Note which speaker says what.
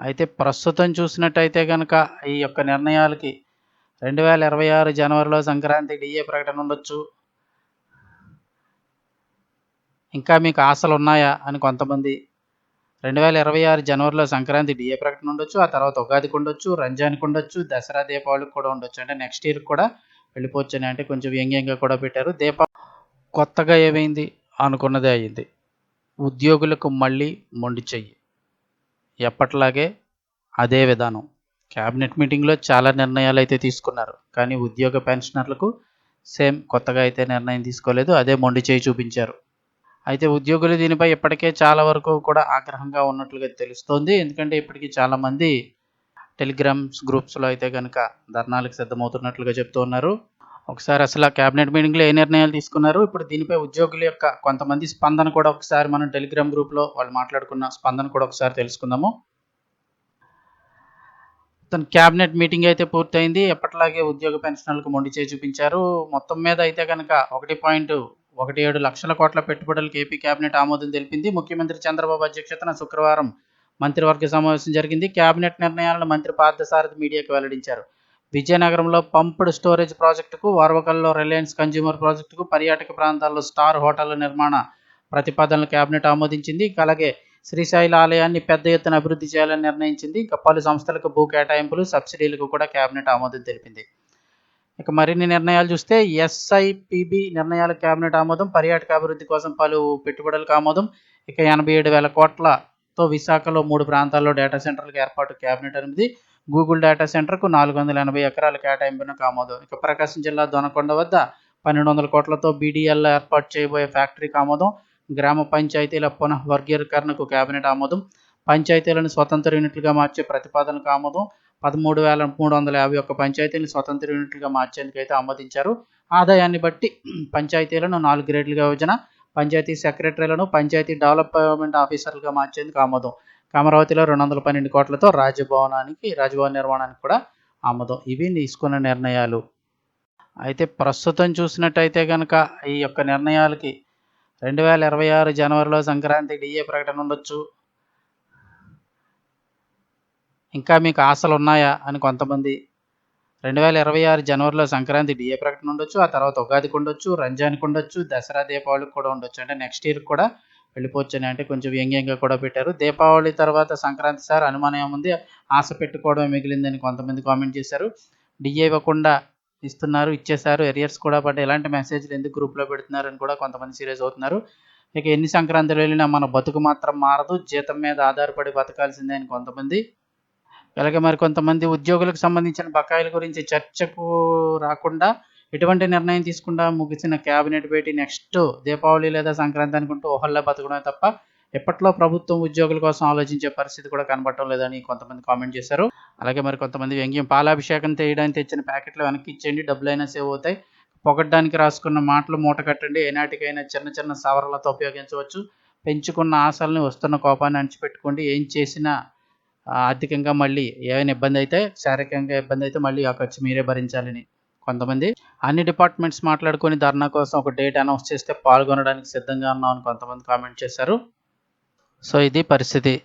Speaker 1: అయితే ప్రస్తుతం చూసినట్టయితే కనుక ఈ యొక్క నిర్ణయాలకి రెండు వేల ఇరవై ఆరు జనవరిలో సంక్రాంతి డిఏ ప్రకటన ఉండొచ్చు. ఇంకా మీకు ఆశలు ఉన్నాయా అని కొంతమంది రెండు వేల ఇరవై ఆరు జనవరిలో సంక్రాంతి డిఏ ప్రకటన ఉండొచ్చు ఆ తర్వాత ఉగాదికి ఉండొచ్చు రంజాన్కి ఉండొచ్చు దసరా దీపావళికి కూడా ఉండొచ్చు. అంటే నెక్స్ట్ ఇయర్ కూడా వెళ్ళిపోవచ్చు అని అంటే కొంచెం వ్యంగ్యంగా కూడా పెట్టారు. దీపా కొత్తగా ఏమైంది? అనుకున్నదే అయింది. ఉద్యోగులకు మళ్ళీ మొండి చెయ్యి. ఎప్పట్లాగే అదే విధానం. క్యాబినెట్ మీటింగ్లో చాలా నిర్ణయాలు అయితే తీసుకున్నారు. కానీ ఉద్యోగ పెన్షనర్లకు సేమ్ కొత్తగా అయితే నిర్ణయం తీసుకోలేదు. అదే మొండి చేయి చూపించారు. అయితే ఉద్యోగులు దీనిపై ఇప్పటికే చాలా వరకు కూడా ఆగ్రహంగా ఉన్నట్లుగా తెలుస్తోంది. ఎందుకంటే ఇప్పటికీ చాలామంది టెలిగ్రామ్స్ గ్రూప్స్లో అయితే కనుక ధర్నాలకు సిద్ధమవుతున్నట్లుగా చెప్తూ ఉన్నారు. ఒకసారి అసలు ఆ క్యాబినెట్ మీటింగ్లో ఏ నిర్ణయాలు తీసుకున్నారు? ఇప్పుడు దీనిపై ఉద్యోగుల యొక్క కొంతమంది స్పందన కూడా ఒకసారి మనం టెలిగ్రామ్ గ్రూప్లో వాళ్ళు మాట్లాడుకున్న స్పందన కూడా ఒకసారి తెలుసుకుందాము. తన క్యాబినెట్ మీటింగ్ అయితే పూర్తయింది. ఎప్పటిలాగే ఉద్యోగ పెన్షనర్లకు మొండి చేయి చూపించారు. మొత్తం మీద అయితే కనుక ఒకటి పాయింట్ ఒకటి ఏడు లక్షల కోట్ల పెట్టుబడులకు ఏపీ కేబినెట్ ఆమోదం తెలిపింది. ముఖ్యమంత్రి చంద్రబాబు అధ్యక్షతన శుక్రవారం మంత్రివర్గ సమావేశం జరిగింది. కేబినెట్ నిర్ణయాలను మంత్రి పార్థసారథి మీడియాకు వెల్లడించారు. విజయనగరంలో పంప్డ్ స్టోరేజ్ ప్రాజెక్టుకు వార్వకల్లో రిలయన్స్ కన్జ్యూమర్ ప్రాజెక్టుకు పర్యాటక ప్రాంతాల్లో స్టార్ హోటళ్ళ నిర్మాణ ప్రతిపాదనలు కేబినెట్ ఆమోదించింది. ఇంకా అలాగే శ్రీశైల ఆలయాన్ని పెద్ద ఎత్తున అభివృద్ధి చేయాలని నిర్ణయించింది. ఇంకా పలు సంస్థలకు భూ కేటాయింపులు సబ్సిడీలకు కూడా కేబినెట్ ఆమోదం తెలిపింది. ఇక మరిన్ని నిర్ణయాలు చూస్తే ఎస్ఐపిబి నిర్ణయాల కేబినెట్ ఆమోదం పర్యాటక అభివృద్ధి కోసం పలు పెట్టుబడులకు ఆమోదం. ఇక ఎనభై ఏడు వేల కోట్లతో విశాఖలో మూడు ప్రాంతాల్లో డేటా సెంటర్లకు ఏర్పాటు కేబినెట్ అనుమతి. గూగుల్ డేటా సెంటర్కు నాలుగు వందల ఎనభై ఎకరాల కేటాయింపునకు ఆమోదం ఇక ప్రకాశం జిల్లా దొనకొండ వద్ద పన్నెండు వందల కోట్లతో బీడీఎల్ ఏర్పాటు చేయబోయే ఫ్యాక్టరీకి ఆమోదం గ్రామ పంచాయతీల పునః వర్గీకరణకు కేబినెట్ ఆమోదం. పంచాయతీలను స్వతంత్ర యూనిట్లుగా మార్చే ప్రతిపాదనకు ఆమోదం పదమూడు వేల మూడు వందల యాభై ఒక్క పంచాయతీలను స్వతంత్ర యూనిట్లుగా మార్చేందుకు అయితే ఆమోదించారు. ఆదాయాన్ని బట్టి పంచాయతీలను నాలుగు గ్రేడ్లుగా విభజన పంచాయతీ సెక్రటరీలను పంచాయతీ డెవలప్మెంట్ ఆఫీసర్లుగా మార్చేందుకు ఆమోదం. అమరావతిలో రెండు వందల పన్నెండు కోట్లతో రాజభవనానికి రాజభవన్ నిర్మాణానికి కూడా ఆమోదం. ఇవి తీసుకున్న నిర్ణయాలు. అయితే ప్రస్తుతం చూసినట్టయితే కనుక ఈ యొక్క నిర్ణయాలకి రెండు వేల ఇరవై ఆరు జనవరిలో సంక్రాంతి డిఏ ప్రకటన ఉండొచ్చు. ఇంకా మీకు ఆశలు ఉన్నాయా అని కొంతమంది రెండు వేల ఇరవై ఆరు జనవరిలో సంక్రాంతి డిఏ ప్రకటన ఉండొచ్చు ఆ తర్వాత ఉగాదికి ఉండొచ్చు రంజాన్కి ఉండొచ్చు దసరా దీపావళికి కూడా ఉండొచ్చు. అంటే నెక్స్ట్ ఇయర్ కూడా వెళ్ళిపోవచ్చు అని అంటే కొంచెం వ్యంగ్యంగా కూడా పెట్టారు. దీపావళి తర్వాత సంక్రాంతి సార్ అనుమానం ఏముంది ఆశ పెట్టుకోవడం మిగిలిందని కొంతమంది కామెంట్ చేశారు. డిఏ ఇవ్వకుండా ఇస్తున్నారు ఇచ్చేసారు ఎరియర్స్ కూడా పడ్డ ఇలాంటి మెసేజ్లు ఎందుకు గ్రూప్లో పెడుతున్నారు అని కూడా కొంతమంది సీరియస్ అవుతున్నారు. ఇక ఎన్ని సంక్రాంతులు వెళ్ళినా మన బతుకు మాత్రం మారదు. జీతం మీద ఆధారపడి బతకాల్సిందే అని కొంతమంది అలాగే మరి కొంతమంది ఉద్యోగులకు సంబంధించిన బకాయిల గురించి చర్చకు రాకుండా ఎటువంటి నిర్ణయం తీసుకుండా ముగిసిన క్యాబినెట్ భేటీ నెక్స్ట్ దీపావళి లేదా సంక్రాంతి అనుకుంటూ ఓహల్లా బతకడమే తప్ప ఎప్పట్లో ప్రభుత్వం ఉద్యోగుల కోసం ఆలోచించే పరిస్థితి కూడా కనబడటం లేదని కొంతమంది కామెంట్ చేశారు. అలాగే మరి కొంతమంది వ్యంగ్యం పాలాభిషేకం చేయడానికి తెచ్చిన ప్యాకెట్లు వెనక్కి ఇచ్చేయండి డబ్బులైనా సేవ్ అవుతాయి. పొగడ్డానికి రాసుకున్న మాటలు మూట కట్టండి ఏనాటికైనా చిన్న చిన్న సవరలతో ఉపయోగించవచ్చు. పెంచుకున్న ఆశల్ని వస్తున్న కోపాన్ని అణిచిపెట్టుకోండి. ఏం చేసినా ఆర్థికంగా మళ్ళీ ఏమైనా ఇబ్బంది అయితే శారీరకంగా ఇబ్బంది అయితే మళ్ళీ ఆ ఖర్చు మీరే భరించాలని కొంతమంది. అన్ని డిపార్ట్మెంట్స్ మాట్లాడుకొని ధర్నా కోసం ఒక డేట్ అనౌన్స్ చేస్తే పాల్గొనడానికి సిద్ధంగా ఉన్నామని కొంతమంది కామెంట్ చేశారు. సో ఇది పరిస్థితి.